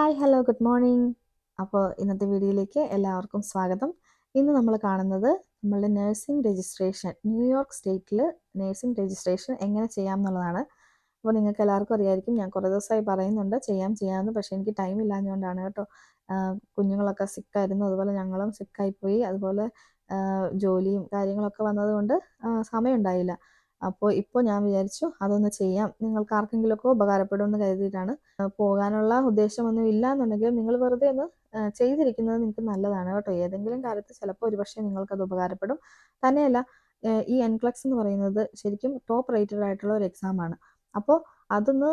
Hi hello good morning. അപ്പോൾ ഇന്നത്തെ വീഡിയോയിലേക്ക് എല്ലാവർക്കും സ്വാഗതം. ഇന്ന് നമ്മൾ കാണുന്നത് നമ്മളുടെ നഴ്സിംഗ് രജിസ്ട്രേഷൻ ന്യൂയോർക്ക് സ്റ്റേറ്റിൽ നഴ്സിംഗ് രജിസ്ട്രേഷൻ എങ്ങനെ ചെയ്യാം എന്നുള്ളതാണ് അപ്പോൾ നിങ്ങൾക്ക് എല്ലാവർക്കും അറിയായിരിക്കും ഞാൻ കുറേ ദിവസമായി പറയുന്നുണ്ട് ചെയ്യാം ചെയ്യാമെന്ന് പക്ഷേ എനിക്ക് ടൈം ഇല്ലാഞ്ഞുകൊണ്ടാണ് കേട്ടോ. കുഞ്ഞുങ്ങളൊക്കെ സിക്കായിരുന്നു അതുപോലെ ഞങ്ങളും സിക്കായിപ്പോയി അതുപോലെ ജോലിയും കാര്യങ്ങളൊക്കെ വന്നതുകൊണ്ട് സമയമുണ്ടായില്ല. അപ്പോൾ ഇപ്പോൾ ഞാൻ വിചാരിച്ചു അതൊന്ന് ചെയ്യാം. നിങ്ങൾക്ക് ആർക്കെങ്കിലുമൊക്കെ ഉപകാരപ്പെടുമെന്ന് കരുതിയിട്ടാണ്. പോകാനുള്ള ഉദ്ദേശമൊന്നും ഇല്ല എന്നുണ്ടെങ്കിലും നിങ്ങൾ വെറുതെ ഒന്ന് ചെയ്തിരിക്കുന്നത് നിങ്ങൾക്ക് നല്ലതാണ് കേട്ടോ. ഏതെങ്കിലും കാര്യത്തിൽ ചിലപ്പോൾ ഒരുപക്ഷെ നിങ്ങൾക്കത് ഉപകാരപ്പെടും. തന്നെയല്ല ഈ എൻക്ലക്സ് എന്ന് പറയുന്നത് ശരിക്കും ടോപ്പ് റേറ്റഡ് ആയിട്ടുള്ള ഒരു എക്സാമാണ് അപ്പോൾ അതൊന്ന്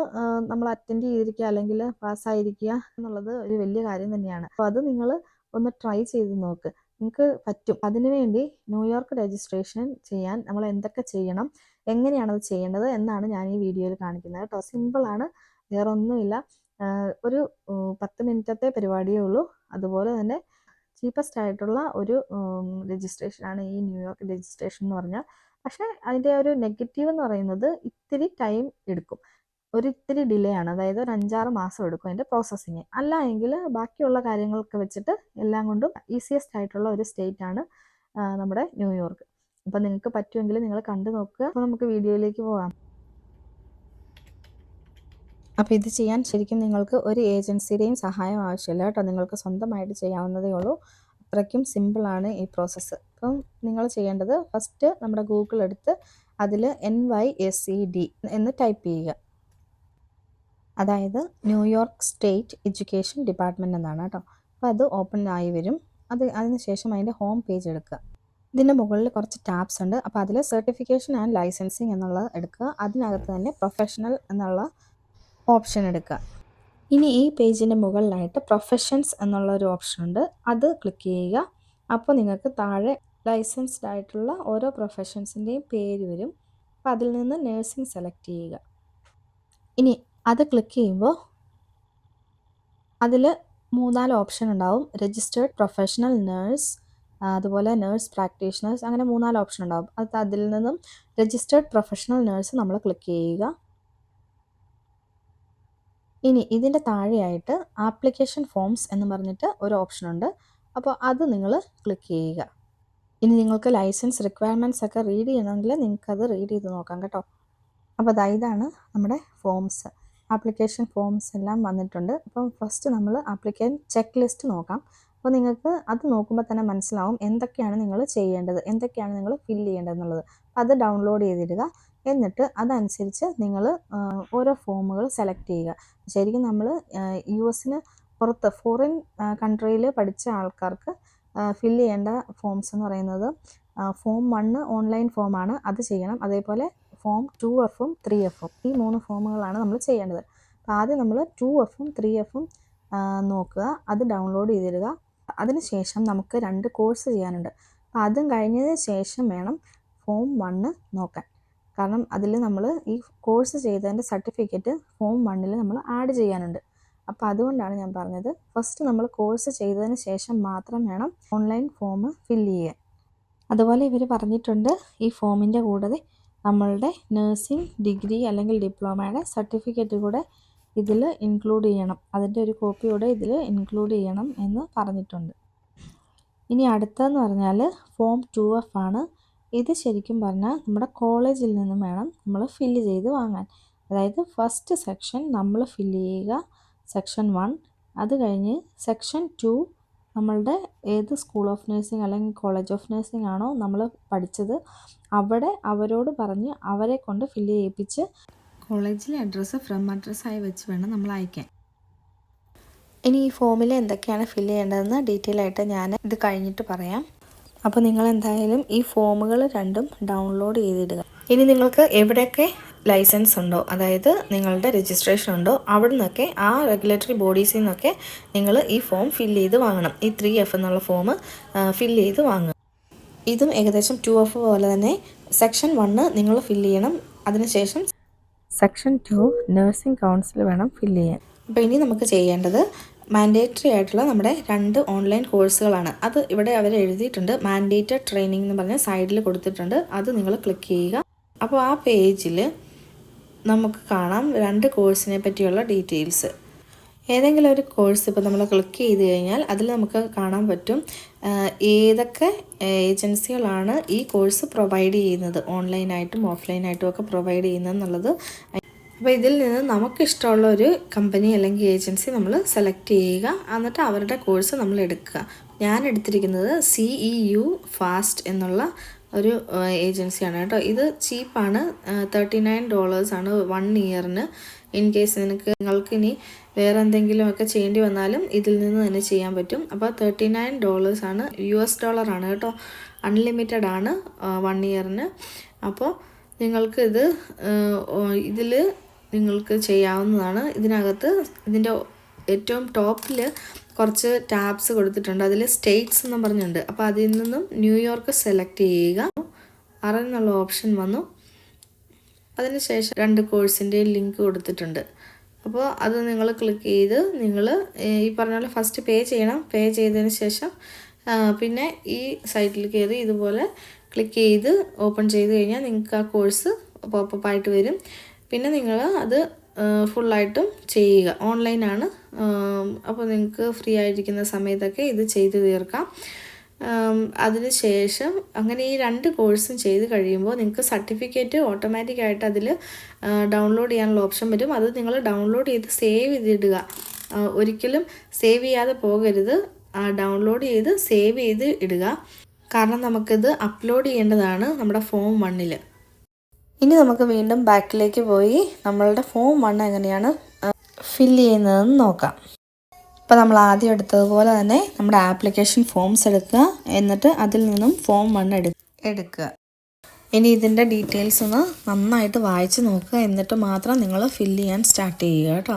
നമ്മൾ അറ്റൻഡ് ചെയ്തിരിക്കുക അല്ലെങ്കിൽ പാസ്സായിരിക്കുക എന്നുള്ളത് ഒരു വലിയ കാര്യം തന്നെയാണ്. അപ്പോൾ അത് നിങ്ങൾ ഒന്ന് ട്രൈ ചെയ്ത് നോക്ക്. നിങ്ങൾക്ക് പറ്റും. അതിനുവേണ്ടി ന്യൂയോർക്ക് രജിസ്ട്രേഷൻ ചെയ്യാൻ നമ്മൾ എന്തൊക്കെ ചെയ്യണം എങ്ങനെയാണ് അത് ചെയ്യേണ്ടത് എന്നാണ് ഞാൻ ഈ വീഡിയോയിൽ കാണിക്കുന്നത് കേട്ടോ. സിമ്പിളാണ് വേറെ ഒന്നുമില്ല ഒരു പത്ത് മിനിറ്റത്തെ പരിപാടിയേ ഉള്ളൂ. അതുപോലെ തന്നെ ചീപ്പസ്റ്റ് ആയിട്ടുള്ള ഒരു രജിസ്ട്രേഷനാണ് ഈ ന്യൂയോർക്ക് രജിസ്ട്രേഷൻ എന്ന് പറഞ്ഞാൽ. പക്ഷേ അതിന്റെ ഒരു നെഗറ്റീവ് എന്ന് പറയുന്നത് ഇത്തിരി ടൈം എടുക്കും. ഒരു ഇത്തിരി ഡിലേ ആണ്. അതായത് ഒരു അഞ്ചാറ് മാസം എടുക്കും അതിന്റെ പ്രോസസ്സിങ് അല്ല എങ്കിൽ ബാക്കിയുള്ള കാര്യങ്ങളൊക്കെ വെച്ചിട്ട് എല്ലാം കൊണ്ടും ഈസിയസ്റ്റ് ആയിട്ടുള്ള ഒരു സ്റ്റേറ്റ് ആണ് നമ്മുടെ ന്യൂയോർക്ക് അപ്പം നിങ്ങൾക്ക് പറ്റുമെങ്കിൽ നിങ്ങൾ കണ്ടു നോക്കുക. അപ്പോൾ നമുക്ക് വീഡിയോയിലേക്ക് പോകാം. അപ്പോൾ ഇത് ചെയ്യാൻ ശരിക്കും നിങ്ങൾക്ക് ഒരു ഏജൻസിയുടെയും സഹായം ആവശ്യമില്ല കേട്ടോ. നിങ്ങൾക്ക് സ്വന്തമായിട്ട് ചെയ്യാവുന്നതേ ഉള്ളൂ. അത്രയ്ക്കും സിമ്പിളാണ് ഈ പ്രോസസ്സ് അപ്പം നിങ്ങൾ ചെയ്യേണ്ടത് ഫസ്റ്റ് നമ്മുടെ ഗൂഗിൾ എടുത്ത് അതിൽ N Y S E D എന്ന് ടൈപ്പ് ചെയ്യുക. അതായത് ന്യൂയോർക്ക് സ്റ്റേറ്റ് എഡ്യൂക്കേഷൻ ഡിപ്പാർട്ട്മെന്റ് എന്നാണ് കേട്ടോ. അപ്പോൾ അത് ഓപ്പൺ ആയി വരും. അത് അതിനുശേഷം അതിന്റെ ഹോം പേജ് എടുക്കുക. ഇതിന്റെ മുകളിൽ കുറച്ച് ടാബ്സ് ഉണ്ട്. അപ്പോൾ അതിൽ സർട്ടിഫിക്കേഷൻ ആൻഡ് ലൈസൻസിങ് എന്നുള്ളത് എടുക്കുക. അതിനകത്ത് തന്നെ പ്രൊഫഷണൽ എന്നുള്ള ഓപ്ഷൻ എടുക്കുക. ഇനി ഈ പേജിന്റെ മുകളിലായിട്ട് പ്രൊഫഷൻസ് എന്നുള്ള ഒരു ഓപ്ഷൻ ഉണ്ട്. അത് ക്ലിക്ക് ചെയ്യുക. അപ്പോൾ നിങ്ങൾക്ക് താഴെ ലൈസൻസ്ഡ് ആയിട്ടുള്ള ഓരോ പ്രൊഫഷൻസിന്റെയും പേര് വരും. അപ്പോൾ അതിൽ നിന്ന് നേഴ്സിംഗ് സെലക്ട് ചെയ്യുക. ഇനി അത് ക്ലിക്ക് ചെയ്യുമ്പോൾ അതിൽ മൂന്നാൽ ഓപ്ഷൻ ഉണ്ടാവും. രജിസ്റ്റേർഡ് പ്രൊഫഷണൽ നേഴ്സ് അതുപോലെ നേഴ്സ് പ്രാക്ടീഷണേഴ്സ് അങ്ങനെ മൂന്നാൽ ഓപ്ഷൻ ഉണ്ടാവും. അത് അതിൽ നിന്നും രജിസ്റ്റേർഡ് പ്രൊഫഷണൽ നേഴ്സ് നമ്മൾ ക്ലിക്ക് ചെയ്യുക. ഇനി ഇതിന്റെ താഴെയായിട്ട് ആപ്ലിക്കേഷൻ ഫോംസ് എന്ന് പറഞ്ഞിട്ട് ഒരു ഓപ്ഷൻ ഉണ്ട്. അപ്പോൾ അത് നിങ്ങൾ ക്ലിക്ക് ചെയ്യുക. ഇനി നിങ്ങൾക്ക് ലൈസൻസ് റിക്വയർമെന്റ്സ് ഒക്കെ റീഡ് ചെയ്യണമെങ്കിൽ നിങ്ങൾക്കത് റീഡ് ചെയ്ത് നോക്കാം കേട്ടോ. അപ്പോൾ ഇതാണ് നമ്മുടെ ഫോംസ് ആപ്ലിക്കേഷൻ ഫോംസ് എല്ലാം വന്നിട്ടുണ്ട്. അപ്പം ഫസ്റ്റ് നമ്മൾ ആപ്ലിക്കേഷൻ ചെക്ക് ലിസ്റ്റ് നോക്കാം. അപ്പോൾ നിങ്ങൾക്ക് അത് നോക്കുമ്പോൾ തന്നെ മനസ്സിലാവും എന്തൊക്കെയാണ് നിങ്ങൾ ചെയ്യേണ്ടത് എന്തൊക്കെയാണ് നിങ്ങൾ ഫില്ല് ചെയ്യേണ്ടത് എന്നുള്ളത് അത് ഡൗൺലോഡ് ചെയ്തിടുക. എന്നിട്ട് അതനുസരിച്ച് നിങ്ങൾ ഓരോ ഫോമുകൾ സെലക്ട് ചെയ്യുക. ശരിക്കും നമ്മൾ യു എസിന് പുറത്ത് ഫോറിൻ കൺട്രിയിൽ പഠിച്ച ആൾക്കാർക്ക് ഫില്ല് ചെയ്യേണ്ട ഫോംസ് എന്ന് പറയുന്നത് ഫോം വണ്ണ് ഓൺലൈൻ ഫോമാണ് അത് ചെയ്യണം. അതേപോലെ ഫോം ടു എഫും ത്രീ എഫും ഈ മൂന്ന് ഫോമുകളാണ് നമ്മൾ ചെയ്യേണ്ടത്. അപ്പോൾ ആദ്യം നമ്മൾ ടു എഫും ത്രീ എഫും നോക്കുക. അത് ഡൗൺലോഡ് ചെയ്തിടുക. അതിനുശേഷം നമുക്ക് രണ്ട് കോഴ്സ് ചെയ്യാനുണ്ട്. അപ്പോൾ അതും കഴിഞ്ഞതിന് ശേഷം വേണം ഫോം വണ്ണ് നോക്കാൻ. കാരണം അതിൽ നമ്മൾ ഈ കോഴ്സ് ചെയ്തതിന്റെ സർട്ടിഫിക്കറ്റ് ഫോം വണ്ണിൽ നമ്മൾ ആഡ് ചെയ്യാനുണ്ട്. അപ്പോൾ അതുകൊണ്ടാണ് ഞാൻ പറഞ്ഞത്. ഫസ്റ്റ് നമ്മൾ കോഴ്സ് ചെയ്തതിന് ശേഷം മാത്രം വേണം ഓൺലൈൻ ഫോം ഫില്ല് ചെയ്യാൻ. അതുപോലെ ഇവർ പറഞ്ഞിട്ടുണ്ട് ഈ ഫോമിന്റെ കൂടെ നമ്മളുടെ നഴ്സിംഗ് ഡിഗ്രി അല്ലെങ്കിൽ ഡിപ്ലോമയുടെ സർട്ടിഫിക്കറ്റ് കൂടെ ഇതിൽ ഇൻക്ലൂഡ് ചെയ്യണം. അതിന്റെ ഒരു കോപ്പി കൂടെ ഇതിൽ ഇൻക്ലൂഡ് ചെയ്യണം എന്ന് പറഞ്ഞിട്ടുണ്ട്. ഇനി അടുത്തതെന്ന് പറഞ്ഞാൽ ഫോം ടു എഫ് ആണ്. ഇത് ശരിക്കും പറഞ്ഞാൽ നമ്മുടെ കോളേജിൽ നിന്നും വേണം നമ്മൾ ഫില്ല് ചെയ്ത് വാങ്ങാൻ. അതായത് ഫസ്റ്റ് സെക്ഷൻ നമ്മൾ ഫില്ല് ചെയ്യുക സെക്ഷൻ വൺ അത് കഴിഞ്ഞ് സെക്ഷൻ ടു നമ്മളുടെ ഏത് സ്കൂൾ ഓഫ് നഴ്സിംഗ് അല്ലെങ്കിൽ കോളേജ് ഓഫ് നഴ്സിംഗ് ആണോ നമ്മൾ പഠിച്ചത് അവിടെ അവരോട് പറഞ്ഞ് അവരെ കൊണ്ട് ഫില്ല് ചെയ്യിപ്പിച്ച് കോളേജിലെ അഡ്രസ്സ് ഫ്രം അഡ്രസ്സായി വെച്ച് വേണം നമ്മൾ അയക്കാൻ. ഇനി ഈ ഫോമിൽ എന്തൊക്കെയാണ് ഫില്ല് ചെയ്യേണ്ടതെന്ന് ഡീറ്റെയിൽ ആയിട്ട് ഞാൻ ഇത് കഴിഞ്ഞിട്ട് പറയാം. അപ്പോൾ നിങ്ങൾ എന്തായാലും ഈ ഫോമുകൾ രണ്ടും ഡൗൺലോഡ് ചെയ്തിടുക. ഇനി നിങ്ങൾക്ക് എവിടെയൊക്കെ ലൈസൻസ് ഉണ്ടോ? അതായത് നിങ്ങളുടെ രജിസ്ട്രേഷൻ ഉണ്ടോ? അവിടെ നിന്നൊക്കെ ആ റെഗുലേറ്ററി ബോഡീസിൽ നിന്നൊക്കെ നിങ്ങൾ ഈ ഫോം ഫില്ല് ചെയ്ത് വാങ്ങണം. ഈ ത്രീ എഫ് എന്നുള്ള ഫോം ഫില്ല് ചെയ്ത് വാങ്ങുക. ഇതും ഏകദേശം ടു എഫ് പോലെ തന്നെ സെക്ഷൻ വണ്ണ് നിങ്ങൾ ഫില്ല് ചെയ്യണം. അതിനുശേഷം സെക്ഷൻ ടു നഴ്സിംഗ് കൗൺസിൽ വേണം ഫില്ല് ചെയ്യാൻ. അപ്പോൾ ഇനി നമുക്ക് ചെയ്യേണ്ടത് മാൻഡേറ്ററി ആയിട്ടുള്ള നമ്മുടെ രണ്ട് ഓൺലൈൻ കോഴ്സുകളാണ്. അത് ഇവിടെ അവർ എഴുതിയിട്ടുണ്ട്. മാൻഡേറ്റഡ് ട്രെയിനിങ് എന്ന് പറഞ്ഞ സൈഡിൽ കൊടുത്തിട്ടുണ്ട്. അത് നിങ്ങൾ ക്ലിക്ക് ചെയ്യുക. അപ്പോൾ ആ പേജിൽ നമുക്ക് കാണാം രണ്ട് കോഴ്സിനെ പറ്റിയുള്ള ഡീറ്റെയിൽസ്. ഏതെങ്കിലും ഒരു കോഴ്സ് ഇപ്പോൾ നമ്മൾ ക്ലിക്ക് ചെയ്ത് കഴിഞ്ഞാൽ അതിൽ നമുക്ക് കാണാൻ പറ്റും ഏതൊക്കെ ഏജൻസികളാണ് ഈ കോഴ്സ് പ്രൊവൈഡ് ചെയ്യുന്നത്. ഓൺലൈനായിട്ടും ഓഫ്ലൈനായിട്ടും ഒക്കെ പ്രൊവൈഡ് ചെയ്യുന്നത് എന്നുള്ളത് അപ്പോൾ ഇതിൽ നിന്ന് നമുക്കിഷ്ടമുള്ള ഒരു കമ്പനി അല്ലെങ്കിൽ ഏജൻസി നമ്മൾ സെലക്ട് ചെയ്യുക. എന്നിട്ട് അവരുടെ കോഴ്സ് നമ്മൾ എടുക്കുക. ഞാൻ എടുത്തിരിക്കുന്നത് സി ഇ യു ഫാസ്റ്റ് എന്നുള്ള ഒരു ഏജൻസിയാണ് കേട്ടോ. ഇത് ചീപ്പാണ്. തേർട്ടി നയൻ ഡോളേഴ്സാണ് വൺ ഇയറിന് ഇൻ കേസ് നിനക്ക് നിങ്ങൾക്ക് ഇനി വേറെ എന്തെങ്കിലുമൊക്കെ ചെയ്യേണ്ടി വന്നാലും ഇതിൽ നിന്ന് തന്നെ ചെയ്യാൻ പറ്റും. അപ്പോൾ തേർട്ടി നയൻ ഡോളേഴ്സാണ് യു എസ് ഡോളറാണ് കേട്ടോ. അൺലിമിറ്റഡ് ആണ് വൺ ഇയറിന് അപ്പോൾ നിങ്ങൾക്ക് ഇത് ഇതിൽ നിങ്ങൾക്ക് ചെയ്യാവുന്നതാണ്. ഇതിനകത്ത് ഇതിന്റെ ഏറ്റവും ടോപ്പിൽ കുറച്ച് ടാബ്സ് കൊടുത്തിട്ടുണ്ട്. അതിൽ സ്റ്റേറ്റ്സ് എന്ന് പറഞ്ഞിട്ടുണ്ട്. അപ്പോൾ അതിൽ നിന്നും ന്യൂയോർക്ക് സെലക്ട് ചെയ്യുക. അറിയുന്നുള്ള ഓപ്ഷൻ വന്നു. അതിനുശേഷം രണ്ട് കോഴ്സിന്റെ ലിങ്ക് കൊടുത്തിട്ടുണ്ട്. അപ്പോൾ അത് നിങ്ങൾ ക്ലിക്ക് ചെയ്ത് നിങ്ങൾ ഈ പറഞ്ഞ പോലെ ഫസ്റ്റ് പേ ചെയ്യണം. പേ ചെയ്തതിന് ശേഷം പിന്നെ ഈ സൈറ്റിൽ കയറി ഇതുപോലെ ക്ലിക്ക് ചെയ്ത് ഓപ്പൺ ചെയ്ത് കഴിഞ്ഞാൽ നിങ്ങൾക്ക് ആ കോഴ്സ് പോപ്പപ്പായിട്ട് വരും. പിന്നെ നിങ്ങൾ അത് ഫുള്ളായിട്ടും ചെയ്യുക. ഓൺലൈനാണ് അപ്പോൾ നിങ്ങൾക്ക് ഫ്രീ ആയിരിക്കുന്ന സമയത്തൊക്കെ ഇത് ചെയ്തു തീർക്കാം. അതിന് ശേഷം അങ്ങനെ ഈ രണ്ട് കോഴ്സും ചെയ്ത് കഴിയുമ്പോൾ നിങ്ങൾക്ക് സർട്ടിഫിക്കറ്റ് ഓട്ടോമാറ്റിക്കായിട്ട് അതിൽ ഡൗൺലോഡ് ചെയ്യാനുള്ള ഓപ്ഷൻ വരും. അത് നിങ്ങൾ ഡൗൺലോഡ് ചെയ്ത് സേവ് ചെയ്തിടുക. ഒരിക്കലും സേവ് ചെയ്യാതെ പോകരുത്. ഡൗൺലോഡ് ചെയ്ത് സേവ് ചെയ്ത് ഇടുക. കാരണം നമുക്കിത് അപ്ലോഡ് ചെയ്യേണ്ടതാണ് നമ്മുടെ ഫോം വണ്ണിൽ ഇനി നമുക്ക് വീണ്ടും ബാക്കിലേക്ക് പോയി. നമ്മളുടെ ഫോം വൺ എങ്ങനെയാണ്? ഫില്ല് ചെയ്യുന്നതെന്ന് നോക്കാം. അപ്പോൾ നമ്മൾ ആദ്യം എടുത്തതുപോലെ തന്നെ നമ്മുടെ ആപ്ലിക്കേഷൻ ഫോംസ് എടുക്കുക. എന്നിട്ട് അതിൽ നിന്നും ഫോം വൺ എടു എടുക്കുക. ഇനി ഇതിന്റെ ഡീറ്റെയിൽസ് ഒന്ന് നന്നായിട്ട് വായിച്ച് നോക്കുക. എന്നിട്ട് മാത്രം നിങ്ങൾ ഫില്ല് ചെയ്യാൻ സ്റ്റാർട്ട് ചെയ്യുക കേട്ടോ.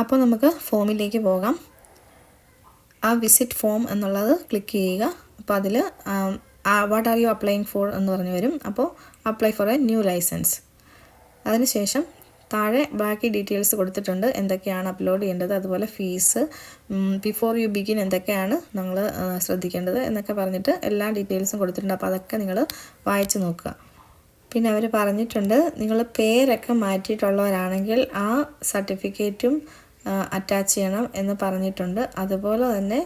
അപ്പോൾ നമുക്ക് ഫോമിലേക്ക് പോകാം. ആ വിസിറ്റ് ഫോം എന്നുള്ളത് ക്ലിക്ക് ചെയ്യുക. അപ്പോൾ അതിൽ what are you applying for എന്ന് പറഞ്ഞു വരും. അപ്പോൾ apply for a new licence അതിനുശേഷം താഴെ ബാക്കി ഡീറ്റെയിൽസ് കൊടുത്തിട്ടുണ്ട്. എന്തൊക്കെയാണ് അപ്ലോഡ് ചെയ്യേണ്ടത് അതുപോലെ ഫീസ് ബിഫോർ യു ബിഗിൻ എന്തൊക്കെയാണ് നിങ്ങൾ ശ്രദ്ധിക്കേണ്ടത് എന്നൊക്കെ പറഞ്ഞിട്ട് എല്ലാ ഡീറ്റെയിൽസും കൊടുത്തിട്ടുണ്ട്. അപ്പോൾ അതൊക്കെ നിങ്ങൾ വായിച്ച് നോക്കുക. പിന്നെ അവർ പറഞ്ഞിട്ടുണ്ട് നിങ്ങൾ പേരൊക്കെ മാറ്റിയിട്ടുള്ളവരാണെങ്കിൽ ആ സർട്ടിഫിക്കറ്റും അറ്റാച്ച് ചെയ്യണം എന്ന് പറഞ്ഞിട്ടുണ്ട്. അതുപോലെ തന്നെ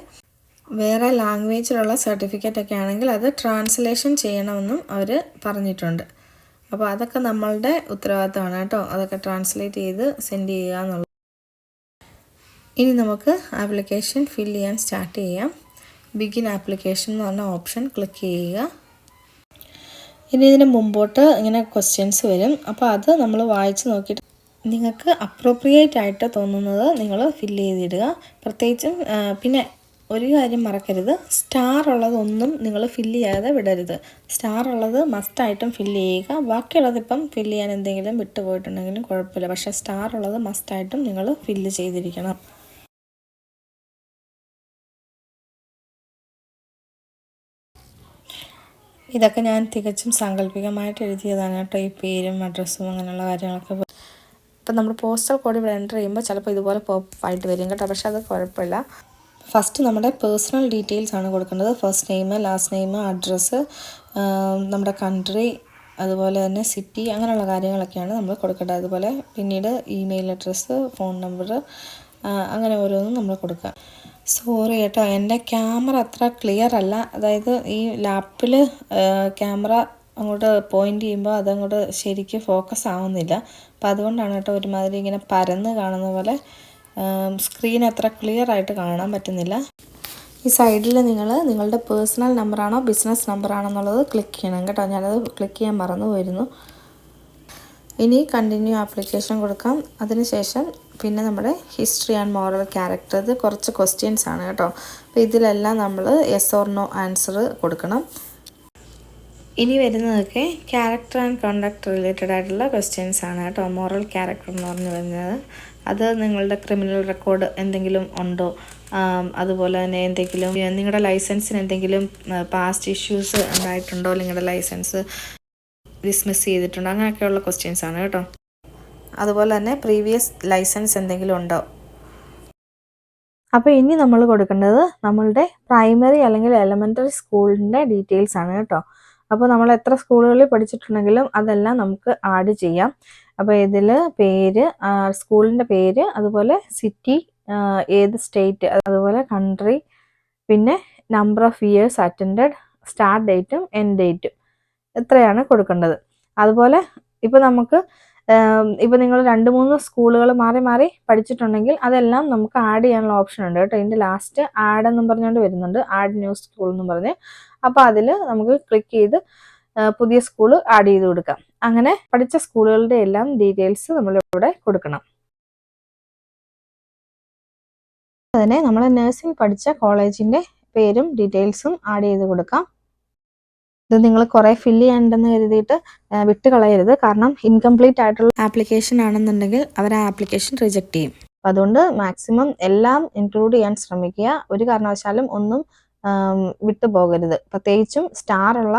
വേറെ ലാംഗ്വേജിലുള്ള സർട്ടിഫിക്കറ്റ് ഒക്കെ ആണെങ്കിൽ അത് ട്രാൻസ്ലേഷൻ ചെയ്യണമെന്നും അവർ പറഞ്ഞിട്ടുണ്ട്. അപ്പോൾ അതൊക്കെ നമ്മളുടെ ഉത്തരവാദിത്തമാണ് കേട്ടോ. അതൊക്കെ ട്രാൻസ്ലേറ്റ് ചെയ്ത് സെൻഡ് ചെയ്യുക എന്നുള്ളത്. ഇനി നമുക്ക് ആപ്ലിക്കേഷൻ ഫിൽ ചെയ്യാൻ സ്റ്റാർട്ട് ചെയ്യാം. ബിഗിൻ ആപ്ലിക്കേഷൻ എന്ന് പറഞ്ഞ ഓപ്ഷൻ ക്ലിക്ക് ചെയ്യുക. ഇനി ഇതിന് മുമ്പോട്ട് ഇങ്ങനെ ക്വസ്റ്റ്യൻസ് വരും. അപ്പോൾ അത് നമ്മൾ വായിച്ച് നോക്കിയിട്ട് നിങ്ങൾക്ക് അപ്രോപ്രിയേറ്റ് ആയിട്ട് തോന്നുന്നത് നിങ്ങൾ ഫില്ല് ചെയ്തിടുക. പ്രത്യേകിച്ചും പിന്നെ ഒരു കാര്യം മറക്കരുത്. സ്റ്റാർ ഉള്ളതൊന്നും നിങ്ങൾ ഫില്ല് ചെയ്യാതെ വിടരുത്. സ്റ്റാർ ഉള്ളത് മസ്റ്റായിട്ടും ഫില്ല് ചെയ്യുക. ബാക്കിയുള്ളത് ഇപ്പം ഫില്ല് ചെയ്യാൻ എന്തെങ്കിലും വിട്ടുപോയിട്ടുണ്ടെങ്കിലും കുഴപ്പമില്ല. പക്ഷേ സ്റ്റാർ ഉള്ളത് മസ്റ്റായിട്ടും നിങ്ങൾ ഫില്ല് ചെയ്തിരിക്കണം. ഇതൊക്കെ ഞാൻ തികച്ചും സാങ്കല്പികമായിട്ട് എഴുതിയതാണ് കേട്ടോ. ഈ പേരും അഡ്രസ്സും അങ്ങനെയുള്ള കാര്യങ്ങളൊക്കെ. ഇപ്പം നമ്മൾ പോസ്റ്റൽ കോഡ് ഇവിടെ എന്റർ ചെയ്യുമ്പോൾ ചിലപ്പോൾ ഇതുപോലെ പോപ്പ് ആയിട്ട് വരും കേട്ടോ. പക്ഷേ അത് കുഴപ്പമില്ല. ഫസ്റ്റ് നമ്മുടെ പേഴ്സണൽ ഡീറ്റെയിൽസ് ആണ് കൊടുക്കേണ്ടത്. First name last name address നമ്മുടെ കൺട്രി അതുപോലെ തന്നെ സിറ്റി അങ്ങനെയുള്ള കാര്യങ്ങളൊക്കെയാണ് നമ്മൾ കൊടുക്കേണ്ടത്. അതുപോലെ പിന്നീട് ഇമെയിൽ അഡ്രസ്സ് ഫോൺ നമ്പർ അങ്ങനെ ഓരോന്നും നമ്മൾ കൊടുക്കുക. സോറി കേട്ടോ എന്റെ ക്യാമറ അത്ര ക്ലിയർ അല്ല. അതായത് ഈ ലാപ്പിൽ ക്യാമറ അങ്ങോട്ട് പോയിന്റ് ചെയ്യുമ്പോൾ അതങ്ങോട്ട് ശരിക്കും ഫോക്കസ് ആവുന്നില്ല. അപ്പം അതുകൊണ്ടാണ് കേട്ടോ ഒരുമാതിരി ഇങ്ങനെ പരന്ന് കാണുന്ന പോലെ സ്ക്രീൻ അത്ര ക്ലിയർ ആയിട്ട് കാണാൻ പറ്റുന്നില്ല. ഈ സൈഡിൽ നിങ്ങൾ നിങ്ങളുടെ പേഴ്സണൽ നമ്പറാണോ ബിസിനസ് നമ്പറാണോ എന്നുള്ളത് ക്ലിക്ക് ചെയ്യണം കേട്ടോ. ഞാനത് ക്ലിക്ക് ചെയ്യാൻ മറന്നു പോയിരുന്നു. ഇനി കണ്ടിന്യൂ ആപ്ലിക്കേഷൻ കൊടുക്കാം. അതിനുശേഷം പിന്നെ നമ്മുടെ ഹിസ്റ്ററി ആൻഡ് മോറൽ ക്യാരക്ടർ ഇത് കുറച്ച് ക്വസ്റ്റ്യൻസ് ആണ് കേട്ടോ. അപ്പോൾ ഇതിലെല്ലാം നമ്മൾ എസ് ഓർ നോ ആൻസർ കൊടുക്കണം. ഇനി വരുന്നതൊക്കെ ക്യാരക്ടർ ആൻഡ് കോണ്ടാക്ട് റിലേറ്റഡ് ആയിട്ടുള്ള ക്വസ്റ്റ്യൻസ് ആണ് കേട്ടോ. മോറൽ ക്യാരക്ടർ എന്ന് പറഞ്ഞു വരുന്നത്. അത് നിങ്ങളുടെ ക്രിമിനൽ റെക്കോർഡ് എന്തെങ്കിലും ഉണ്ടോ? അതുപോലെ തന്നെ എന്തെങ്കിലും നിങ്ങളുടെ ലൈസൻസിന് എന്തെങ്കിലും പാസ്റ്റ് ഇഷ്യൂസ് ഉണ്ടായിട്ടുണ്ടോ? നിങ്ങളുടെ ലൈസൻസ് ഡിസ്മിസ് ചെയ്തിട്ടുണ്ടോ? അങ്ങനെയൊക്കെയുള്ള ക്വസ്റ്റ്യൻസ് ആണ് കേട്ടോ. അതുപോലെ തന്നെ പ്രീവിയസ് ലൈസൻസ് എന്തെങ്കിലും ഉണ്ടോ? അപ്പോൾ ഇനി നമ്മൾ കൊടുക്കേണ്ടത് നമ്മളുടെ പ്രൈമറി അല്ലെങ്കിൽ എലമെന്ററി സ്കൂളിന്റെ ഡീറ്റെയിൽസ് ആണ് കേട്ടോ. അപ്പോൾ നമ്മൾ എത്ര സ്കൂളുകളിൽ പഠിച്ചിട്ടുണ്ടെങ്കിലും അതെല്ലാം നമുക്ക് ആഡ് ചെയ്യാം. അപ്പോൾ ഇതിൽ പേര് സ്കൂളിന്റെ പേര് അതുപോലെ സിറ്റി ഏത് സ്റ്റേറ്റ് അതുപോലെ കൺട്രി പിന്നെ number of years attend start ഡേറ്റും എൻഡ് ഡേറ്റും എത്രയാണ് കൊടുക്കേണ്ടത്. അതുപോലെ ഇപ്പോൾ നമുക്ക് ഇപ്പോൾ നിങ്ങൾ രണ്ട് മൂന്ന് സ്കൂളുകൾ മാറി മാറി പഠിച്ചിട്ടുണ്ടെങ്കിൽ അതെല്ലാം നമുക്ക് ആഡ് ചെയ്യാനുള്ള ഓപ്ഷൻ ഉണ്ട് കേട്ടോ. ഇതിന്റെ ലാസ്റ്റ് ആഡ് എന്നും പറഞ്ഞുകൊണ്ട് വരുന്നുണ്ട്. ആഡ് ന്യൂ സ്കൂൾ എന്നും പറഞ്ഞ്. അപ്പോൾ അതിൽ നമുക്ക് ക്ലിക്ക് ചെയ്ത് പുതിയ സ്കൂൾ ആഡ് ചെയ്ത് കൊടുക്കാം. അങ്ങനെ പഠിച്ച സ്കൂളുകളുടെ എല്ലാം ഡീറ്റെയിൽസ് നമ്മളിവിടെ കൊടുക്കണം. അതിനെ നമ്മൾ നഴ്സിംഗ് പഠിച്ച കോളേജിന്റെ പേരും ഡീറ്റെയിൽസും ആഡ് ചെയ്ത് കൊടുക്കാം. ഇത് നിങ്ങൾ കുറേ ഫില്ല് ചെയ്യണ്ടെന്ന് കരുതിയിട്ട് വിട്ട് കളയരുത് കാരണം ഇൻകംപ്ലീറ്റ് ആയിട്ടുള്ള ആപ്ലിക്കേഷൻ ആണെന്നുണ്ടെങ്കിൽ അവർ ആ ആപ്ലിക്കേഷൻ റിജക്ട് ചെയ്യും. അതുകൊണ്ട് മാക്സിമം എല്ലാം ഇൻക്ലൂഡ് ചെയ്യാൻ ശ്രമിക്കുക. ഒരു കാരണവശാലും ഒന്നും വിട്ടു പോകരുത് പ്രത്യേകിച്ചും സ്റ്റാർ ഉള്ള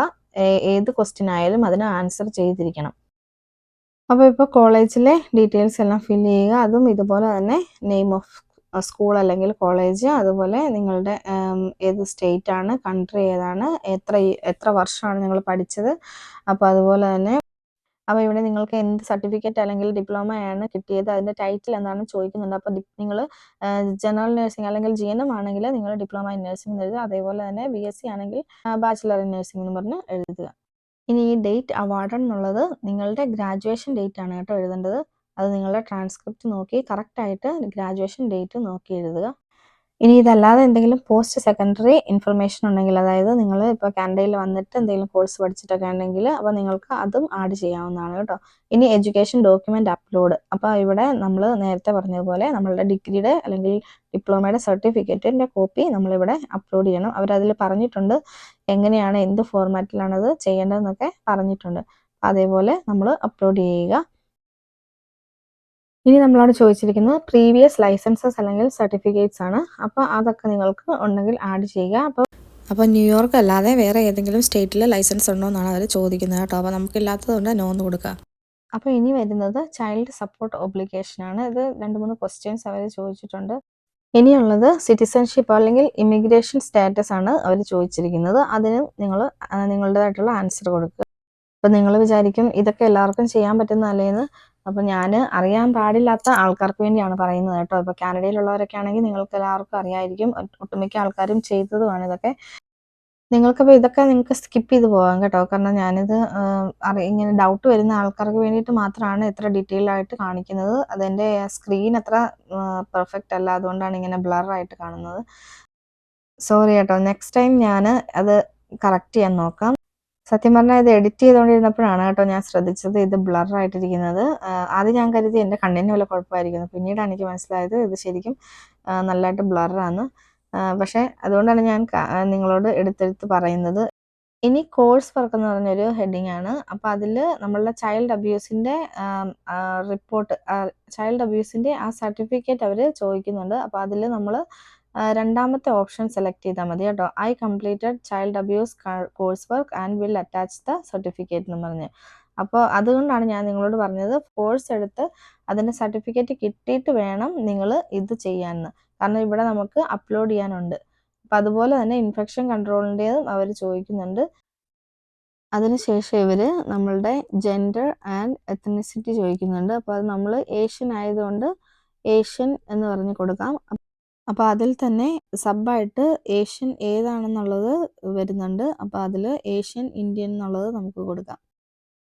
ഏത് ക്വസ്റ്റ്യൻ ആയാലും അതിന് ആൻസർ ചെയ്തിരിക്കണം. അപ്പോൾ ഇപ്പോൾ കോളേജിലെ ഡീറ്റെയിൽസ് എല്ലാം ഫില്ല് ചെയ്യുക. അതും ഇതുപോലെ തന്നെ നെയിം ഓഫ് സ്കൂൾ അല്ലെങ്കിൽ കോളേജ് അതുപോലെ നിങ്ങളുടെ ഏത് സ്റ്റേറ്റ് ആണ് കൺട്രി ഏതാണ് എത്ര എത്ര വർഷമാണ് നിങ്ങൾ പഠിച്ചത്. അപ്പോൾ അതുപോലെ തന്നെ അപ്പോൾ ഇവിടെ നിങ്ങൾക്ക് എന്ത് സർട്ടിഫിക്കറ്റ് അല്ലെങ്കിൽ ഡിപ്ലോമ ആണ് കിട്ടിയത് അതിന്റെ ടൈറ്റിൽ എന്താണ് ചോദിക്കുന്നുണ്ട്. അപ്പോൾ നിങ്ങൾ ജനറൽ നഴ്സിംഗ് അല്ലെങ്കിൽ ജി എൻ എം ആണെങ്കിൽ നിങ്ങൾ ഡിപ്ലോമ ഇൻ നഴ്സിംഗ് എഴുതുക. അതേപോലെ തന്നെ ബി എസ് സി ആണെങ്കിൽ ബാച്ചിലർ ഇൻ നഴ്സിംഗ് എന്ന് പറഞ്ഞ് എഴുതുക. ഇനി ഈ ഡേറ്റ് അവാർഡ് എന്നുള്ളത് നിങ്ങളുടെ ഗ്രാജുവേഷൻ ഡേറ്റ് ആണ് കേട്ടോ എഴുതേണ്ടത്. അത് നിങ്ങളുടെ ട്രാൻസ്ക്രിപ്റ്റ് നോക്കി കറക്റ്റായിട്ട് ഗ്രാജുവേഷൻ ഡേറ്റ് നോക്കി എഴുതുക. ഇനി ഇതല്ലാതെ എന്തെങ്കിലും പോസ്റ്റ് സെക്കൻഡറി ഇൻഫർമേഷൻ ഉണ്ടെങ്കിൽ അതായത് നിങ്ങൾ ഇപ്പോൾ കാനഡയിൽ വന്നിട്ട് എന്തെങ്കിലും കോഴ്സ് പഠിച്ചിട്ടൊക്കെ ഉണ്ടെങ്കിൽ അപ്പോൾ നിങ്ങൾക്ക് അതും ആഡ് ചെയ്യാവുന്നതാണ് കേട്ടോ. ഇനി എഡ്യൂക്കേഷൻ ഡോക്യുമെന്റ് അപ്ലോഡ് അപ്പോൾ ഇവിടെ നമ്മൾ നേരത്തെ പറഞ്ഞതുപോലെ നമ്മളുടെ ഡിഗ്രിയുടെ അല്ലെങ്കിൽ ഡിപ്ലോമയുടെ സർട്ടിഫിക്കറ്റിന്റെ കോപ്പി നമ്മളിവിടെ അപ്ലോഡ് ചെയ്യണം. അവരതിൽ പറഞ്ഞിട്ടുണ്ട് എങ്ങനെയാണ് എന്ത് ഫോർമാറ്റിലാണത് ചെയ്യേണ്ടതെന്നൊക്കെ പറഞ്ഞിട്ടുണ്ട്. അതേപോലെ നമ്മൾ അപ്ലോഡ് ചെയ്യുക. ഇനി നമ്മളോട് ചോദിച്ചിരിക്കുന്നത് പ്രീവിയസ് ലൈസൻസസ് അല്ലെങ്കിൽ സർട്ടിഫിക്കറ്റ്സ് ആണ്. അപ്പോൾ അതൊക്കെ നിങ്ങൾക്ക് ഉണ്ടെങ്കിൽ ആഡ് ചെയ്യുക. അപ്പോൾ അപ്പോൾ ന്യൂയോർക്ക് അല്ലാതെ വേറെ ഏതെങ്കിലും സ്റ്റേറ്റിലെ ലൈസൻസ് ഉണ്ടോ എന്നാണ് അവർ ചോദിക്കുന്നത് കേട്ടോ. അപ്പോൾ നമുക്കില്ലാത്തതുകൊണ്ട് നോന്ന് കൊടുക്കുക അപ്പോൾ ഇനി വരുന്നത് ചൈൽഡ് സപ്പോർട്ട് ഒബ്ലിഗേഷൻ ആണ്. ഇത് രണ്ട് മൂന്ന് ക്വസ്റ്റ്യൻസ് അവർ ചോദിച്ചിട്ടുണ്ട്. ഇനിയുള്ളത് സിറ്റിസൺഷിപ്പ് അല്ലെങ്കിൽ ഇമിഗ്രേഷൻ സ്റ്റാറ്റസ് ആണ് അവർ ചോദിച്ചിരിക്കുന്നത്. അതിന് നിങ്ങൾ നിങ്ങളുടേതായിട്ടുള്ള ആൻസർ കൊടുക്കുക അപ്പോൾ നിങ്ങൾ വിചാരിക്കും ഇതൊക്കെ എല്ലാവർക്കും ചെയ്യാൻ പറ്റുന്നതല്ലേന്ന് അപ്പോൾ ഞാൻ അറിയാൻ പാടില്ലാത്ത ആൾക്കാർക്ക് വേണ്ടിയാണ് പറയുന്നത് കേട്ടോ. ഇപ്പൊ കാനഡയിലുള്ളവരൊക്കെ ആണെങ്കിൽ നിങ്ങൾക്ക് എല്ലാവർക്കും അറിയായിരിക്കും. ഒട്ടുമിക്ക ആൾക്കാരും ചെയ്തതുമാണ് ഇതൊക്കെ. നിങ്ങൾക്കപ്പോൾ ഇതൊക്കെ നിങ്ങൾക്ക് സ്കിപ്പ് ചെയ്ത് പോകാം കേട്ടോ. കാരണം ഞാനിത് അറി ഇങ്ങനെ ഡൗട്ട് വരുന്ന ആൾക്കാർക്ക് വേണ്ടിയിട്ട് മാത്രമാണ് ഇത്ര ഡീറ്റെയിൽ ആയിട്ട് കാണിക്കുന്നത്. അതെന്റെ സ്ക്രീൻ അത്ര പെർഫെക്റ്റ് അല്ല. അതുകൊണ്ടാണ് ഇങ്ങനെ ബ്ലർ ആയിട്ട് കാണുന്നത്. സോറി കേട്ടോ. നെക്സ്റ്റ് ടൈം ഞാൻ അത് കറക്റ്റ് ചെയ്യാൻ നോക്കാം. സത്യം പറഞ്ഞാൽ ഇത് എഡിറ്റ് ചെയ്തുകൊണ്ടിരുന്നപ്പോഴാണ് കേട്ടോ ഞാൻ ശ്രദ്ധിച്ചത് ഇത് ബ്ലർ ആയിട്ടിരിക്കുന്നത്. ആദ്യം ഞാൻ കരുതി എന്റെ കണ്ണിന് വല്ല കുഴപ്പമായിരിക്കുന്നു. പിന്നീടാണ് എനിക്ക് മനസ്സിലായത് ഇത് ശരിക്കും നല്ലതായിട്ട് ബ്ലറാണ് പക്ഷേ അതുകൊണ്ടാണ് ഞാൻ നിങ്ങളോട് എടുത്തെടുത്ത് പറയുന്നത്. ഇനി കോഴ്സ് വർക്ക് എന്ന് പറഞ്ഞൊരു ഹെഡിങ് ആണ്. അപ്പം അതിൽ നമ്മളുടെ ചൈൽഡ് അബ്യൂസിന്റെ റിപ്പോർട്ട് ചൈൽഡ് അബ്യൂസിന്റെ ആ സർട്ടിഫിക്കറ്റ് അവർ ചോദിക്കുന്നുണ്ട്. അപ്പോൾ അതിൽ നമ്മൾ രണ്ടാമത്തെ ഓപ്ഷൻ സെലക്ട് ചെയ്താൽ മതി കേട്ടോ. I completed child abuse course work and will attach the certificate എന്ന് പറഞ്ഞ്. അപ്പോൾ അതുകൊണ്ടാണ് ഞാൻ നിങ്ങളോട് പറഞ്ഞത് കോഴ്സ് എടുത്ത് അതിന്റെ സർട്ടിഫിക്കറ്റ് കിട്ടിയിട്ട് വേണം നിങ്ങൾ ഇത് ചെയ്യാമെന്ന് കാരണം ഇവിടെ നമുക്ക് അപ്ലോഡ് ചെയ്യാനുണ്ട്. അപ്പം അതുപോലെ തന്നെ ഇൻഫെക്ഷൻ കൺട്രോളിന്റെതും അവർ ചോദിക്കുന്നുണ്ട്. അതിനുശേഷം ഇവർ നമ്മളുടെ ജെൻഡർ ആൻഡ് എത്തനിസിറ്റി ചോദിക്കുന്നുണ്ട്. അപ്പോൾ അത് നമ്മൾ ഏഷ്യൻ ആയതുകൊണ്ട് ഏഷ്യൻ എന്ന് പറഞ്ഞ് കൊടുക്കാം. അപ്പോൾ അതിൽ തന്നെ സബ്ബായിട്ട് ഏഷ്യൻ ഏതാണെന്നുള്ളത് വരുന്നുണ്ട്. അപ്പോൾ അതിൽ ഏഷ്യൻ ഇന്ത്യൻ എന്നുള്ളത് നമുക്ക് കൊടുക്കാം.